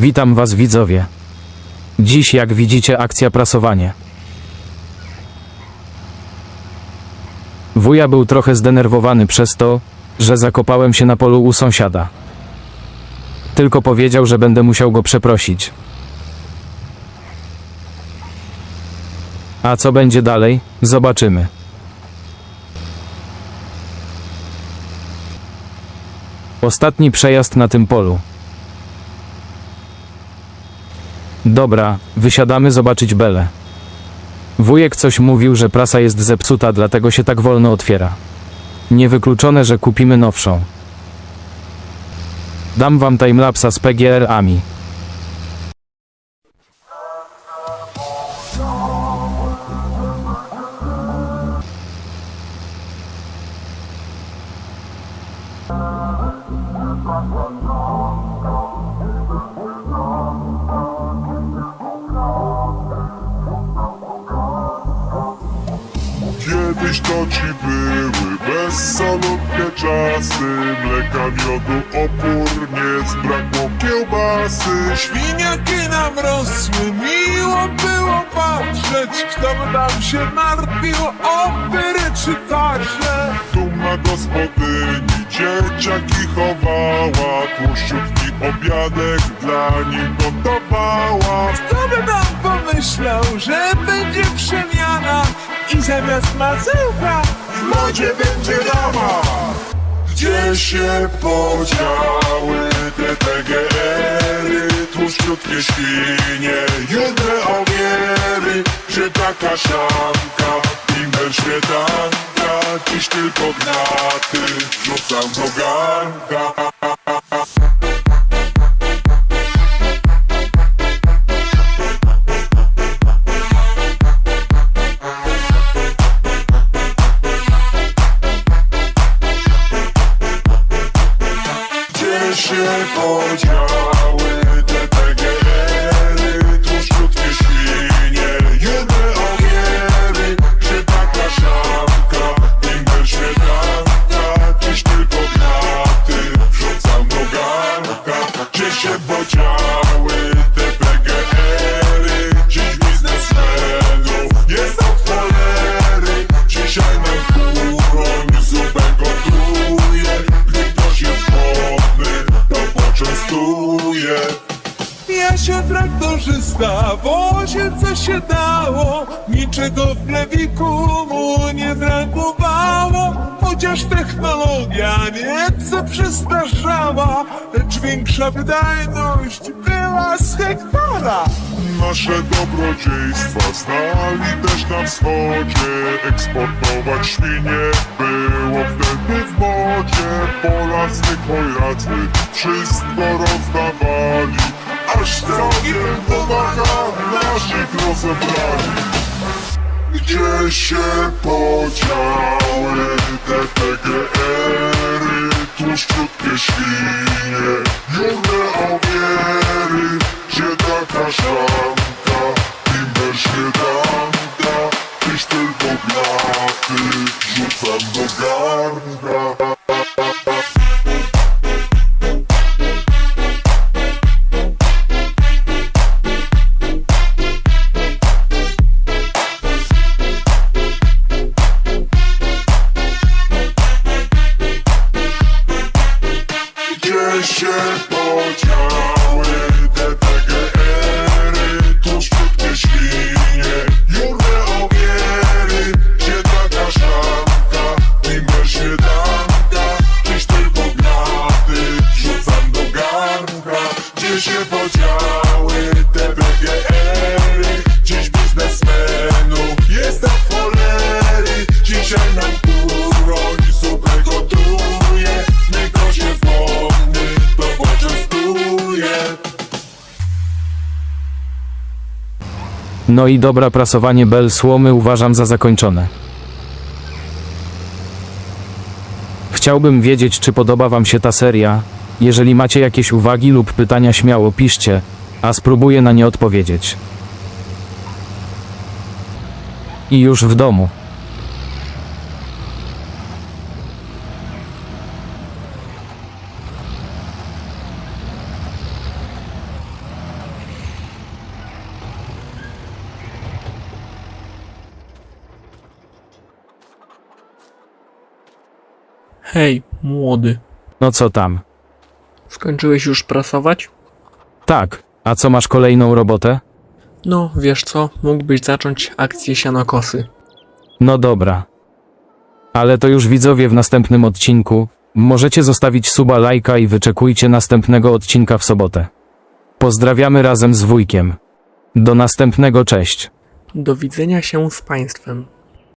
Witam Was widzowie. Dziś jak widzicie akcja prasowanie. Wuja był trochę zdenerwowany przez to, że zakopałem się na polu u sąsiada. Tylko powiedział, że będę musiał go przeprosić. A co będzie dalej? Zobaczymy. Ostatni przejazd na tym polu. Dobra, wysiadamy zobaczyć Belę. Wujek coś mówił, że prasa jest zepsuta, dlatego się tak wolno otwiera. Niewykluczone, że kupimy nowszą. Dam wam timelapsa z PGR-ami. Kiedyś to ci były bezsolutne czasy. Mleka, miodu, opór, nie zbrakło kiełbasy. Świniaki nam rosły, miło było patrzeć. Kto by nam się martwił o pyry czy taśle Duma gospodyni dzieciaki chowała Tłuściutki obiadek dla nich gotowała. Kto by nam pomyślał, że będzie przemiana Masełka W modzie będzie rama Gdzie się podziały te PGR-y Tłuszczutkie świnie, judne ogiery Że taka szamka, imbel Dziś tylko gnaty, rzucam do garnka się podziały traktorzysta, wozie co się dało Niczego w plewiku mu nie brakowało Chociaż technologia nieco przestarzała Lecz większa wydajność była z hektara. Nasze dobrodziejstwa znali też na wschodzie Eksportować świnie było wtedy w modzie. Polacy, Polacy wszystko rozdawali Aż całkiem pomaga naszych rozebrali Gdzie się podziały te PGR-y Tłuszczutkie świnie, jurne ogiery Gdzie się podziały te PGR-y Dziś biznesmenów jest na cholery Dzisiaj nam kuroń zupę gotuje ktoś jest głodny, to poczęstuje No i dobra prasowanie bel słomy uważam za zakończone. Chciałbym wiedzieć, czy podoba Wam się ta seria. Jeżeli macie jakieś uwagi lub pytania, śmiało piszcie, a spróbuję na nie odpowiedzieć. I już w domu. Hej, młody. No co tam? Skończyłeś już prasować? Tak, a co masz kolejną robotę? No, wiesz co, mógłbyś zacząć akcję sianokosy. No dobra. Ale to już widzowie w następnym odcinku. Możecie zostawić suba lajka i wyczekujcie następnego odcinka w sobotę. Pozdrawiamy razem z wujkiem. Do następnego, cześć. Do widzenia się z państwem.